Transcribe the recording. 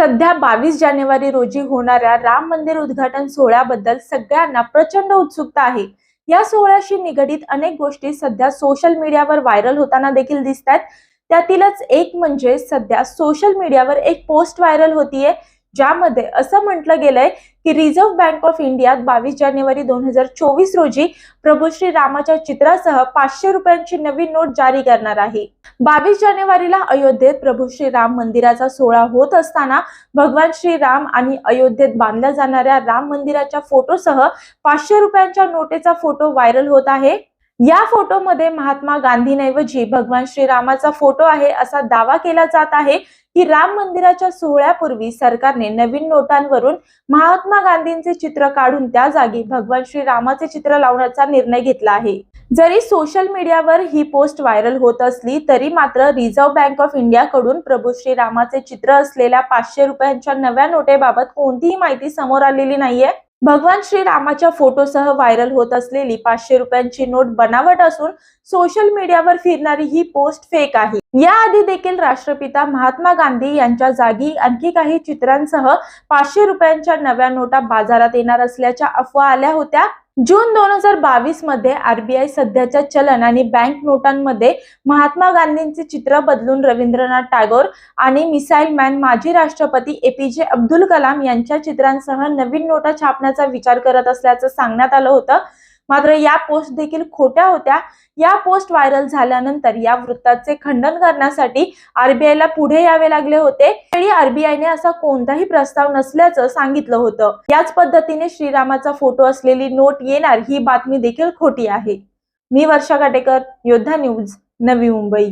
सध्या बावीस जानेवारी रोजी होणाऱ्या राम मंदिर उद्घाटन सोहळ्याबद्दल सगळ्यांना प्रचंड उत्सुकता आहे. या सोहळ्याशी निगडीत अनेक गोष्टी सध्या सोशल मीडियावर व्हायरल होताना देखील दिसत आहेत त्यातीलच एक म्हणजे सध्या सोशल मीडियावर एक पोस्ट व्हायरल होतीये. ज्यामध्ये असं म्हटलं गेलंय की रिझर्व्ह बँक ऑफ इंडियात बावीस जानेवारी दोन हजार चोवीस रोजी प्रभू श्री रामाच्या चित्रासह पाचशे रुपयांची नवीन नोट जारी करणार आहे. बावीस जानेवारीला अयोध्येत प्रभू श्री राम मंदिराचा सोहळा होत असताना भगवान श्री राम आणि अयोध्येत बांधल्या जाणाऱ्या राम मंदिराच्या फोटोसह पाचशे रुपयांच्या नोटेचा फोटो व्हायरल होत आहे. या फोटोमध्ये महात्मा गांधींऐवजी भगवान श्रीरामाचा फोटो आहे असा दावा केला जात आहे की राम मंदिराच्या सोहळ्यापूर्वी सरकारने नवीन नोटांवरून महात्मा गांधींचे चित्र काढून त्या जागी भगवान श्रीरामाचे चित्र लावण्याचा निर्णय घेतला आहे. जरी सोशल मीडियावर ही पोस्ट व्हायरल होत असली तरी मात्र रिझर्व्ह बँक ऑफ इंडियाकडून प्रभू श्रीरामाचे चित्र असलेल्या पाचशे रुपयांच्या नव्या नोटेबाबत कोणतीही माहिती समोर आलेली नाहीये. भगवान श्रीरामाच्या फोटोसह व्हायरल होत असलेली पाचशे रुपयांची नोट बनावट असून सोशल मीडियावर फिरणारी ही पोस्ट फेक आहे. याआधी देखील राष्ट्रपिता महात्मा गांधी यांच्या जागी आणखी काही चित्रांसह पाचशे रुपयांच्या नव्या नोटा बाजारात येणार असल्याच्या अफवा आल्या होत्या. जून दोन हजार बावीसमध्ये आरबीआय सध्याच्या चलन आणि बँक नोटांमध्ये महात्मा गांधींचे चित्र बदलून रवींद्रनाथ टागोर आणि मिसाईल मॅन माजी राष्ट्रपती एपीजे अब्दुल कलाम यांच्या चित्रांसह नवीन नोटा छापण्याचा विचार करत असल्याचं सांगण्यात आलं होतं. मात्र या पोस्ट देखील खोट्या होत्या. या पोस्ट व्हायरल झाल्यानंतर या वृत्ताचे खंडन करण्यासाठी आरबीआयला पुढे यावे लागले होते. त्यावेळी आरबीआयने असा कोणताही प्रस्ताव नसल्याचं सांगितलं होतं. याच पद्धतीने श्रीरामाचा फोटो असलेली नोट येणार ही बातमी देखील खोटी आहे. मी वर्षा काटेकर योद्धा न्यूज नवी मुंबई.